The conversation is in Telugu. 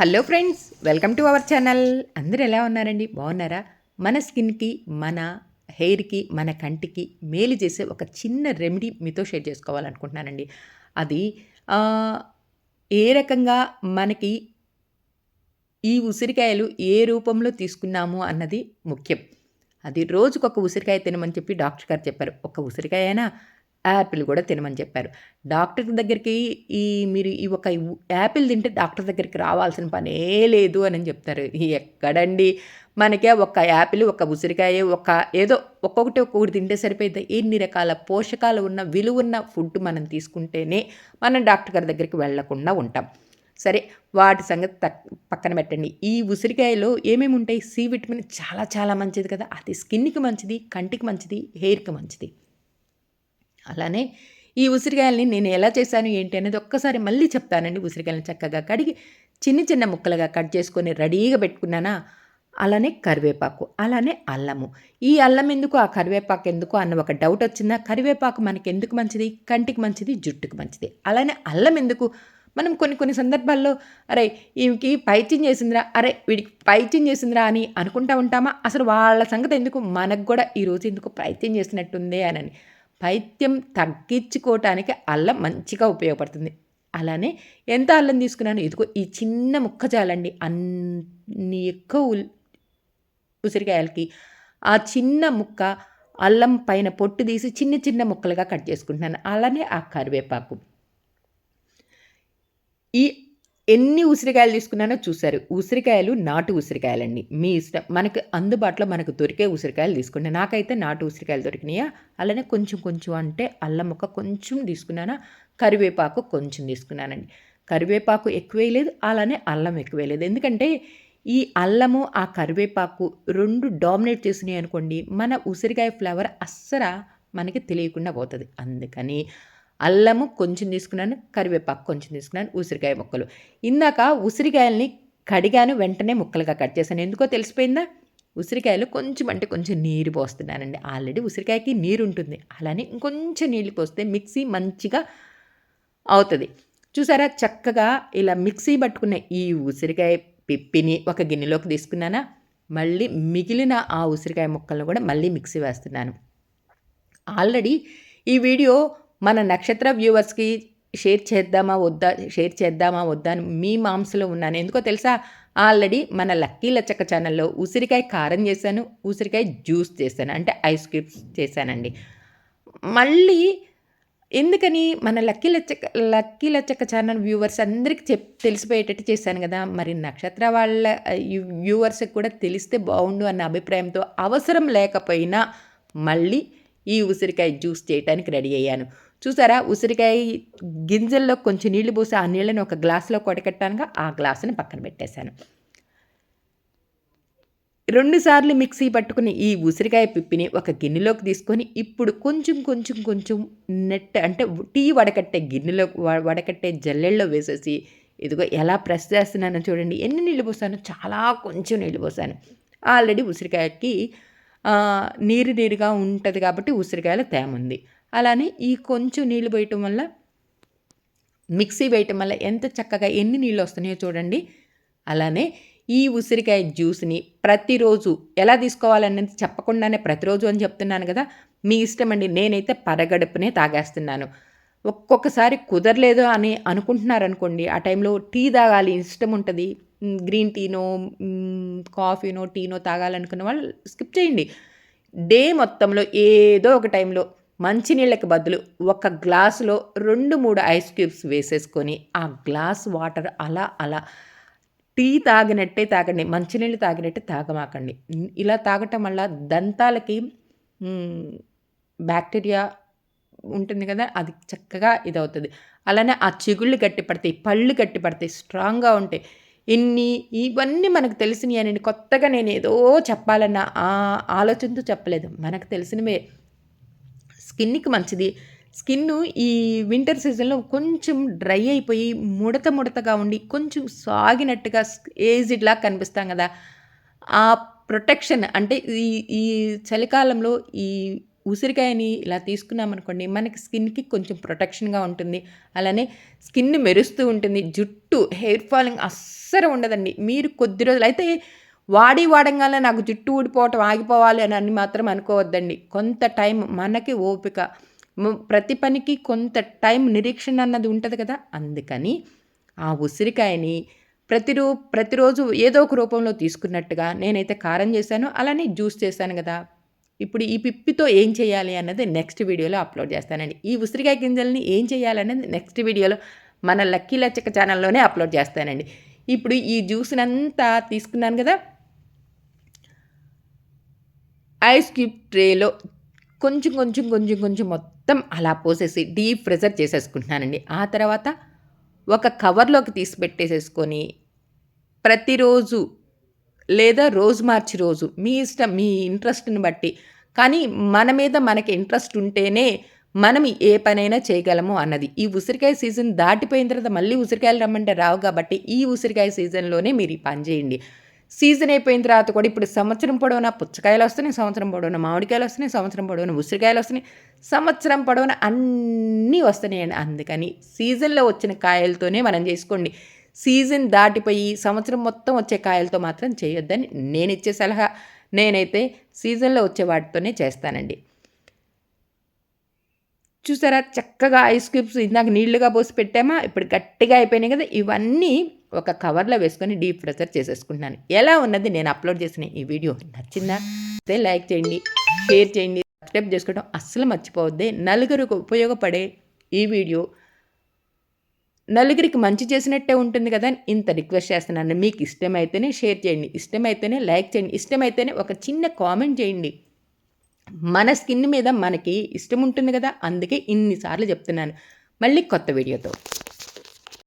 Hello friends welcome to our channel. అందరూ ఎలా ఉన్నారండి? బాగున్నారా? మన స్కిన్కి మన హెయిర్కి మన కంటికి మేలు చేసే ఒక చిన్న రెమెడీ మీతో షేర్ చేసుకోవాలనుకుంటున్నానండి. అది ఏ రకంగా మనకి ఈ ఉసిరికాయలు ఏ రూపంలో తీసుకున్నాము అన్నది ముఖ్యం. అది రోజుకొక ఉసిరికాయ తినమని చెప్పి డాక్టర్ గారు చెప్పారు. ఒక ఉసిరికాయ అయినా యాపిల్ కూడా తినమని చెప్పారు. డాక్టర్ దగ్గరికి ఈ మీరు ఈ ఒక యాపిల్ తింటే డాక్టర్ దగ్గరికి రావాల్సిన పనే లేదు అని చెప్తారు. ఎక్కడండి? మనకే ఒక యాపిల్ ఒక ఉసిరికాయ ఒక ఏదో ఒక్కొక్కటి ఒక్కొక్కటి తింటే సరిపోయింది ఎన్ని రకాల పోషకాలు ఉన్న విలువ ఉన్న ఫుడ్ మనం తీసుకుంటేనే మనం డాక్టర్ గారి దగ్గరికి వెళ్ళకుండా ఉంటాం. సరే వాటి సంగతి తక్ పక్కన పెట్టండి. ఈ ఉసిరికాయలో ఏమేమి ఉంటాయి? సి విటమిన్ చాలా చాలా మంచిది కదా. అది స్కిన్కి మంచిది కంటికి మంచిది హెయిర్కి మంచిది. అలానే ఈ ఉసిరికాయల్ని నేను ఎలా చేశాను ఏంటి అనేది ఒక్కసారి మళ్ళీ చెప్తానండి. ఉసిరికాయలను చక్కగా కడిగి చిన్న చిన్న ముక్కలుగా కట్ చేసుకొని రెడీగా పెట్టుకున్నానా? అలానే కరివేపాకు అలానే అల్లము. ఈ అల్లం ఎందుకు ఆ కరివేపాకు ఎందుకు అన్న ఒక డౌట్ వచ్చిందా? కరివేపాకు మనకి ఎందుకు మంచిది? కంటికి మంచిది జుట్టుకు మంచిది. అలానే అల్లం ఎందుకు? మనం కొన్ని కొన్ని సందర్భాల్లో అరే ఈమెకి పైత్యం చేసిందిరా అరే వీడికి పైత్యం చేసిందిరా అని అనుకుంటా ఉంటామా? అసలు వాళ్ళ సంగతి ఎందుకు? మనకు కూడా ఈరోజు ఎందుకు పైత్యం చేసినట్టుందే అని. పైత్యం తగ్గించుకోవటానికి అల్లం మంచిగా ఉపయోగపడుతుంది. అలానే ఎంత అల్లం తీసుకున్నాను? ఇదిగో ఈ చిన్న ముక్క చాలండి అన్ని ఎక్కువ ఉసిరికాయలకి ఆ చిన్న ముక్క అల్లం పైన పొట్టు తీసి చిన్న చిన్న ముక్కలుగా కట్ చేసుకుంటున్నాను. అలానే ఆ కరివేపాకు. ఈ ఎన్ని ఉసిరికాయలు తీసుకున్నానో చూశారు. ఉసిరికాయలు నాటు ఉసిరికాయలండి. మీ ఇష్టం. మనకు అందుబాటులో మనకు దొరికే ఉసిరికాయలు తీసుకుంటే నాకైతే నాటు ఉసిరికాయలు దొరికినాయా? అలానే కొంచెం కొంచెం అంటే అల్లం ముక్క కొంచెం తీసుకున్నానా? కరివేపాకు కొంచెం తీసుకున్నానండి. కరివేపాకు ఎక్కువ లేదు అలానే అల్లం ఎక్కువ లేదు. ఎందుకంటే ఈ అల్లము ఆ కరివేపాకు రెండు డామినేట్ చేసినాయి అనుకోండి మన ఉసిరికాయ ఫ్లేవర్ అస్సర మనకి తెలియకుండా పోతుంది. అందుకని అల్లము కొంచెం తీసుకున్నాను కరివేపాకు కొంచెం తీసుకున్నాను ఉసిరికాయ ముక్కలు. ఇందాక ఉసిరికాయల్ని కడిగాను వెంటనే ముక్కలుగా కట్ చేశాను. ఎందుకో తెలిసిపోయిందా? ఉసిరికాయలు కొంచెం అంటే కొంచెం నీరు పోస్తున్నానండి. ఆల్రెడీ ఉసిరికాయకి నీరు ఉంటుంది. అలానే ఇంకొంచెం నీళ్ళు పోస్తే మిక్సీ మంచిగా అవుతుంది. చూసారా? చక్కగా ఇలా మిక్సీ పట్టుకున్న ఈ ఉసిరికాయ పిప్పిని ఒక గిన్నెలోకి తీసుకున్నానా? మళ్ళీ మిగిలిన ఆ ఉసిరికాయ ముక్కలను కూడా మళ్ళీ మిక్సీ వేస్తున్నాను. ఆల్రెడీ ఈ వీడియో మన నక్షత్ర వ్యూవర్స్కి షేర్ చేద్దామా వద్దా షేర్ చేద్దామా వద్దా అని మీ మాంసలో ఉన్నాను. ఎందుకో తెలుసా? ఆల్రెడీ మన లక్కీ లచ్చక్క ఛానల్లో ఉసిరికాయ కారం చేశాను ఉసిరికాయ జ్యూస్ చేశాను అంటే ఐస్ క్యూబ్స్ చేశానండి. మళ్ళీ ఎందుకని మన lucky Lachakka lucky Lachakka channel viewers అందరికీ చెప్ తెలిసిపోయేటట్టు చేశాను కదా? మరి నక్షత్ర వాళ్ళ వ్యూవర్స్కి కూడా తెలిస్తే బాగుండు అన్న అభిప్రాయంతో అవసరం లేకపోయినా మళ్ళీ ఈ ఉసిరికాయ జ్యూస్ చేయడానికి రెడీ అయ్యాను. చూసారా? ఉసిరికాయ గింజల్లో కొంచెం నీళ్ళు పోసి ఆ నీళ్ళని ఒక గ్లాసులో కొడకట్టానుగా ఆ గ్లాసుని పక్కన పెట్టేశాను. రెండుసార్లు మిక్సీ పట్టుకుని ఈ ఉసిరికాయ పిప్పిని ఒక గిన్నెలోకి తీసుకొని ఇప్పుడు కొంచెం కొంచెం కొంచెం నెట్ అంటే టీ వడకట్టే గిన్నెలో వడకట్టే జల్లెల్లో వేసేసి ఇదిగో ఎలా ప్రెస్ చేస్తున్నానో చూడండి. ఎన్ని నీళ్ళు పోసాను చాలా కొంచెం నీళ్ళు పోసాను. ఆల్రెడీ ఉసిరికాయకి నీరు నీరుగా ఉంటుంది కాబట్టి ఉసిరికాయల తేమ ఉంది. అలానే ఈ కొంచెం నీళ్ళు పోయటం వల్ల మిక్సీ వేయటం వల్ల ఎంత చక్కగా ఎన్ని నీళ్ళు వస్తున్నాయో చూడండి. అలానే ఈ ఉసిరికాయ జ్యూస్ని ప్రతిరోజు ఎలా తీసుకోవాలనేది చెప్పకుండానే ప్రతిరోజు అని చెప్తున్నాను కదా మీ ఇష్టం అండి. నేనైతే పరగడుపునే తాగేస్తున్నాను. ఒక్కొక్కసారి కుదరలేదు అని అనుకుంటున్నారనుకోండి ఆ టైంలో టీ తాగాలి ఇష్టం ఉంటుంది. గ్రీన్ టీనో కాఫీనో టీనో తాగాలనుకున్న వాళ్ళు స్కిప్ చేయండి. డే మొత్తంలో ఏదో ఒక టైంలో మంచినీళ్ళకి బదులు ఒక గ్లాసులో రెండు మూడు ఐస్ క్యూబ్స్ వేసేసుకొని ఆ గ్లాస్ వాటర్ అలా అలా టీ తాగినట్టే తాగండి మంచినీళ్ళు తాగినట్టే తాగమాకండి. ఇలా తాగటం వల్ల దంతాలకి బ్యాక్టీరియా ఉంటుంది కదా అది చక్కగా ఇదవుతుంది. అలానే ఆ చిగుళ్ళు గట్టి పడతాయి పళ్ళు గట్టి పడతాయి స్ట్రాంగ్గా ఉంటాయి. ఇన్ని ఇవన్నీ మనకు తెలిసినవి అని కొత్తగా నేను ఏదో చెప్పాలన్న ఆ ఆలోచనతో చెప్పలేదు. మనకు తెలిసినవే. స్కిన్కి మంచిది. స్కిన్ ఈ వింటర్ సీజన్లో కొంచెం డ్రై అయిపోయి ముడత ముడతగా ఉండి కొంచెం సాగినట్టుగా ఏజ్డ్లా కనిపిస్తాం కదా. ఆ ప్రొటెక్షన్ అంటే ఈ ఈ చలికాలంలో ఈ ఉసిరికాయని ఇలా తీసుకున్నామనుకోండి మనకి స్కిన్కి కొంచెం ప్రొటెక్షన్గా ఉంటుంది. అలానే స్కిన్ మెరుస్తూ ఉంటుంది. జుట్టు హెయిర్ ఫాలింగ్ అస్సలు ఉండదండి. మీరు కొద్ది రోజులు అయితే వాడి వాడంగానే నాకు జుట్టు ఊడిపోవటం ఆగిపోవాలి అని అని మాత్రం అనుకోవద్దండి. కొంత టైం మనకి ఓపిక. ప్రతి పనికి కొంత టైం నిరీక్షణ అన్నది ఉంటుంది కదా? అందుకని ఆ ఉసిరికాయని ప్రతిరో ప్రతిరోజు ఏదో ఒక రూపంలో తీసుకున్నట్టుగా నేనైతే కారం చేశాను అలానే జ్యూస్ చేశాను కదా? ఇప్పుడు ఈ పిప్పితో ఏం చేయాలి అన్నది నెక్స్ట్ వీడియోలో అప్లోడ్ చేస్తానండి. ఈ ఉసిరికాయ గింజల్ని ఏం చేయాలనేది నెక్స్ట్ వీడియోలో మన లక్కీ లచ్చక ఛానల్లోనే అప్లోడ్ చేస్తానండి. ఇప్పుడు ఈ జ్యూస్ని అంతా తీసుకున్నాను కదా? ఐస్ క్యూబ్ ట్రేలో కొంచెం కొంచెం కొంచెం కొంచెం మొత్తం అలా పోసేసి డీప్ ఫ్రెజర్ చేసేసుకుంటున్నానండి. ఆ తర్వాత ఒక కవర్లోకి తీసి పెట్టేసేసుకొని ప్రతిరోజు లేదా రోజు మార్చి రోజు మీ ఇష్టం మీ ఇంట్రెస్ట్ని బట్టి. కానీ మన మీద మనకి ఇంట్రెస్ట్ ఉంటేనే మనం ఏ పనైనా చేయగలము అన్నది. ఈ ఉసిరికాయ సీజన్ దాటిపోయిన తర్వాత మళ్ళీ ఉసిరికాయలు రమ్మంటే రావు కాబట్టి ఈ ఉసిరికాయ సీజన్లోనే మీరు ఈ పని చేయండి. సీజన్ అయిపోయిన తర్వాత కూడా ఇప్పుడు సంవత్సరం పొడవునా పుచ్చకాయలు వస్తున్నాయి సంవత్సరం పొడవునా మామిడికాయలు వస్తున్నాయి సంవత్సరం పొడవునా ఉసిరికాయలు వస్తున్నాయి సంవత్సరం పొడవునా అన్నీ వస్తున్నాయండి. అందుకని సీజన్లో వచ్చిన కాయలతోనే మనం చేసుకోండి. సీజన్ దాటిపోయి సంవత్సరం మొత్తం వచ్చే కాయలతో మాత్రం చేయొద్దని నేను ఇచ్చే సలహా. నేనైతే సీజన్లో వచ్చే వాటితోనే చేస్తానండి. చూసారా? చక్కగా ఐస్ క్యూబ్స్ ఇందాక నీళ్ళుగా పోసి పెట్టామా? ఇప్పుడు గట్టిగా అయిపోయినాయి కదా. ఇవన్నీ ఒక కవర్లో వేసుకొని డీప్ ఫ్రెజర్ చేసేసుకుంటున్నాను. ఎలా ఉన్నది? నేను అప్లోడ్ చేసిన ఈ వీడియో నచ్చిందా? అయితే లైక్ చేయండి షేర్ చేయండి సబ్స్క్రైబ్ చేసుకోవడం అస్సలు మర్చిపోవద్ది. నలుగురికి ఉపయోగపడే ఈ వీడియో నలుగురికి మంచి చేసినట్టే ఉంటుంది కదా ఇంత రిక్వెస్ట్ చేస్తున్నాను. మీకు ఇష్టమైతేనే షేర్ చేయండి ఇష్టమైతేనే లైక్ చేయండి ఇష్టమైతేనే ఒక చిన్న కామెంట్ చేయండి. మన స్కిన్ మీద మనకి ఇష్టం ఉంటుంది కదా అందుకే ఇన్నిసార్లు చెప్తున్నాను. మళ్ళీ కొత్త వీడియోతో.